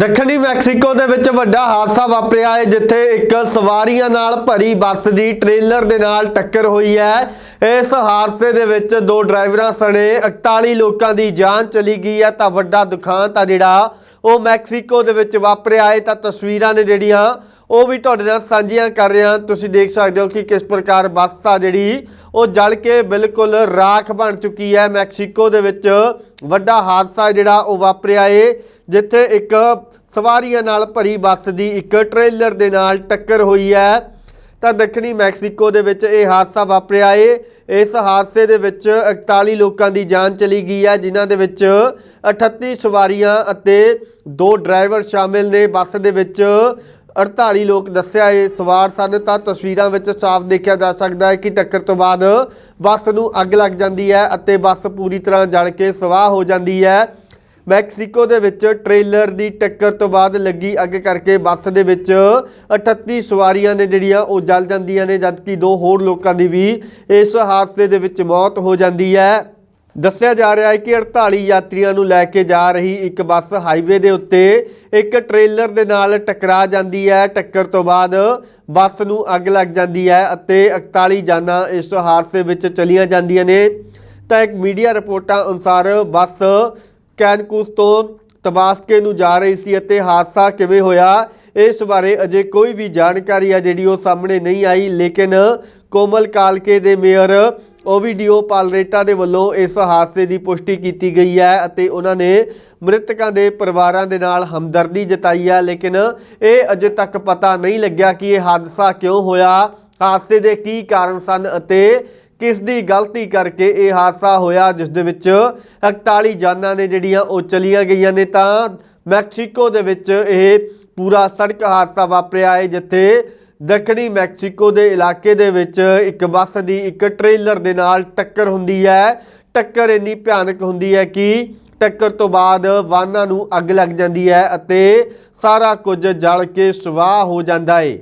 ਦੱਖਣੀ ਮੈਕਸੀਕੋ ਦੇ ਵਿੱਚ ਵੱਡਾ ਹਾਦਸਾ ਵਾਪਰਿਆ ਹੈ, ਜਿੱਥੇ ਇੱਕ ਸਵਾਰੀਆਂ ਨਾਲ ਭਰੀ ਬੱਸ ਦੀ ਟ੍ਰੇਲਰ ਦੇ ਨਾਲ ਟੱਕਰ ਹੋਈ ਹੈ। ਇਸ ਹਾਦਸੇ ਦੇ ਵਿੱਚ ਦੋ ਡਰਾਈਵਰਾਂ ਸਣੇ 41 ਲੋਕਾਂ ਦੀ ਜਾਨ ਚਲੀ ਗਈ ਹੈ। ਤਾਂ ਵੱਡਾ ਦੁਖਾਂਤ ਆ ਜਿਹੜਾ ਉਹ ਮੈਕਸੀਕੋ ਦੇ ਵਿੱਚ ਵਾਪਰਿਆ ਹੈ। ਤਾਂ ਤਸਵੀਰਾਂ ਨੇ ਜਿਹੜੀਆਂ ਉਹ ਵੀ ਤੁਹਾਡੇ ਨਾਲ ਸਾਂਝੀਆਂ ਕਰ ਰਿਹਾ ਤੁਸੀਂ ਦੇਖ ਸਕਦੇ ਹੋ ਕਿ ਕਿਸ ਪ੍ਰਕਾਰ ਬੱਸ ਆ ਜਿਹੜੀ, ਉਹ ਜਲ ਕੇ ਬਿਲਕੁਲ ਰਾਖ ਬਣ ਚੁੱਕੀ ਹੈ। ਮੈਕਸੀਕੋ ਦੇ ਵਿੱਚ ਵੱਡਾ ਹਾਦਸਾ ਜਿਹੜਾ, ਉਹ ਵਾਪਰਿਆ ਏ, ਜਿੱਥੇ ਇੱਕ ਸਵਾਰੀਆਂ ਨਾਲ ਭਰੀ ਬੱਸ ਦੀ ਇੱਕ ਟ੍ਰੇਲਰ ਦੇ ਨਾਲ ਟੱਕਰ ਹੋਈ ਹੈ। ਤਾਂ ਦੱਖਣੀ ਮੈਕਸੀਕੋ ਦੇ ਵਿੱਚ ਇਹ ਹਾਦਸਾ ਵਾਪਰਿਆ ਏ। ਇਸ ਹਾਦਸੇ ਦੇ ਵਿੱਚ 41 ਲੋਕਾਂ ਦੀ ਜਾਨ ਚਲੀ ਗਈ ਹੈ, ਜਿਨ੍ਹਾਂ ਦੇ ਵਿੱਚ 38 ਸਵਾਰੀਆਂ ਅਤੇ ਦੋ ਡਰਾਈਵਰ ਸ਼ਾਮਿਲ ਨੇ। ਬੱਸ ਦੇ ਵਿੱਚ 48 ਲੋਕ ਦੱਸਿਆ ਇਹ ਸਵਾਰ ਸਨ, ਤਾਂ ਤਸਵੀਰਾਂ ਵਿੱਚ ਸਾਫ਼ ਦੇਖਿਆ ਜਾ ਸਕਦਾ ਹੈ ਕਿ ਟੱਕਰ ਤੋਂ ਬਾਅਦ ਬੱਸ ਨੂੰ ਅੱਗ ਲੱਗ ਜਾਂਦੀ ਹੈ ਅਤੇ ਬੱਸ ਪੂਰੀ ਤਰ੍ਹਾਂ ਜਲ ਕੇ ਸਵਾਹ ਹੋ ਜਾਂਦੀ ਹੈ। ਮੈਕਸੀਕੋ ਦੇ ਵਿੱਚ ਟ੍ਰੇਲਰ ਦੀ ਟੱਕਰ ਤੋਂ ਬਾਅਦ ਲੱਗੀ ਅੱਗ ਕਰਕੇ ਬੱਸ ਦੇ ਵਿੱਚ 38 ਸਵਾਰੀਆਂ ਨੇ ਜਿਹੜੀਆਂ ਉਹ ਜਲ ਜਾਂਦੀਆਂ ਨੇ, ਜਦਕਿ ਦੋ ਹੋਰ ਲੋਕਾਂ ਦੀ ਵੀ ਇਸ ਹਾਦਸੇ ਦੇ ਵਿੱਚ ਮੌਤ ਹੋ ਜਾਂਦੀ ਹੈ। ਦੱਸਿਆ ਜਾ ਰਿਹਾ ਹੈ ਕਿ 48 ਯਾਤਰੀਆਂ ਨੂੰ ਲੈ ਕੇ ਜਾ ਰਹੀ ਇੱਕ ਬੱਸ ਹਾਈਵੇ ਦੇ ਉੱਤੇ ਇੱਕ ਟ੍ਰੇਲਰ ਦੇ ਨਾਲ ਟਕਰਾ ਜਾਂਦੀ ਹੈ। ਟੱਕਰ ਤੋਂ ਬਾਅਦ ਬੱਸ ਨੂੰ ਅੱਗ ਲੱਗ ਜਾਂਦੀ ਹੈ ਅਤੇ 41 ਜਾਨਾਂ ਇਸ ਹਾਦਸੇ ਵਿੱਚ ਚਲੀਆਂ ਜਾਂਦੀਆਂ ਨੇ। ਤਾਂ ਇੱਕ ਮੀਡੀਆ ਰਿਪੋਰਟਾਂ ਅਨੁਸਾਰ ਬੱਸ ਕੈਨਕੂਸ ਤੋਂ ਤਬਾਸਕੇ ਨੂੰ ਜਾ ਰਹੀ ਸੀ ਅਤੇ ਹਾਦਸਾ ਕਿਵੇਂ ਹੋਇਆ, ਇਸ ਬਾਰੇ ਅਜੇ ਕੋਈ ਵੀ ਜਾਣਕਾਰੀ ਆ ਜਿਹੜੀ ਉਹ ਸਾਹਮਣੇ ਨਹੀਂ ਆਈ। ਲੇਕਿਨ ਕੋਮਲ ਕਾਲਕੇ ਦੇ ਮੇਅਰ ਓਵੀਡੀਓ ਪਾਲਰੇਟਾ ਦੇ ਵੱਲੋਂ ਇਸ ਹਾਦਸੇ ਦੀ ਪੁਸ਼ਟੀ ਕੀਤੀ ਗਈ ਹੈ ਅਤੇ ਉਹਨਾਂ ਨੇ ਮ੍ਰਿਤਕਾਂ ਦੇ ਪਰਿਵਾਰਾਂ ਦੇ ਨਾਲ ਹਮਦਰਦੀ ਜਤਾਈ ਹੈ, ਲੇਕਿਨ ਇਹ ਅਜੇ ਤੱਕ ਪਤਾ ਨਹੀਂ ਲੱਗਿਆ ਕਿ ਇਹ ਹਾਦਸਾ ਕਿਉਂ ਹੋਇਆ, ਹਾਦਸੇ ਦੇ ਕੀ ਕਾਰਨ ਸਨ ਅਤੇ ਕਿਸ ਦੀ ਗਲਤੀ ਕਰਕੇ ਇਹ ਹਾਦਸਾ ਹੋਇਆ, ਜਿਸ ਦੇ ਵਿੱਚ 41 ਜਾਨਾਂ ਨੇ ਜਿਹੜੀਆਂ ਉਹ ਚਲੀਆਂ ਗਈਆਂ ਨੇ। ਤਾਂ ਮੈਕਸੀਕੋ ਦੇ ਵਿੱਚ ਇਹ ਪੂਰਾ ਸੜਕ ਹਾਦਸਾ ਵਾਪਰਿਆ ਹੈ, ਜਿੱਥੇ ਦੱਖਣੀ ਮੈਕਸੀਕੋ ਦੇ ਇਲਾਕੇ ਦੇ ਵਿੱਚ ਇੱਕ ਬੱਸ ਦੀ ਇੱਕ ਟ੍ਰੇਲਰ ਦੇ ਨਾਲ ਟੱਕਰ ਹੁੰਦੀ ਹੈ। ਟੱਕਰ ਇੰਨੀ ਭਿਆਨਕ ਹੁੰਦੀ ਹੈ ਕਿ ਟੱਕਰ ਤੋਂ ਬਾਅਦ ਵਾਹਨਾਂ ਨੂੰ ਅੱਗ ਲੱਗ ਜਾਂਦੀ ਹੈ ਅਤੇ ਸਾਰਾ ਕੁਝ ਜਲ ਕੇ ਸਵਾਹ ਹੋ ਜਾਂਦਾ ਹੈ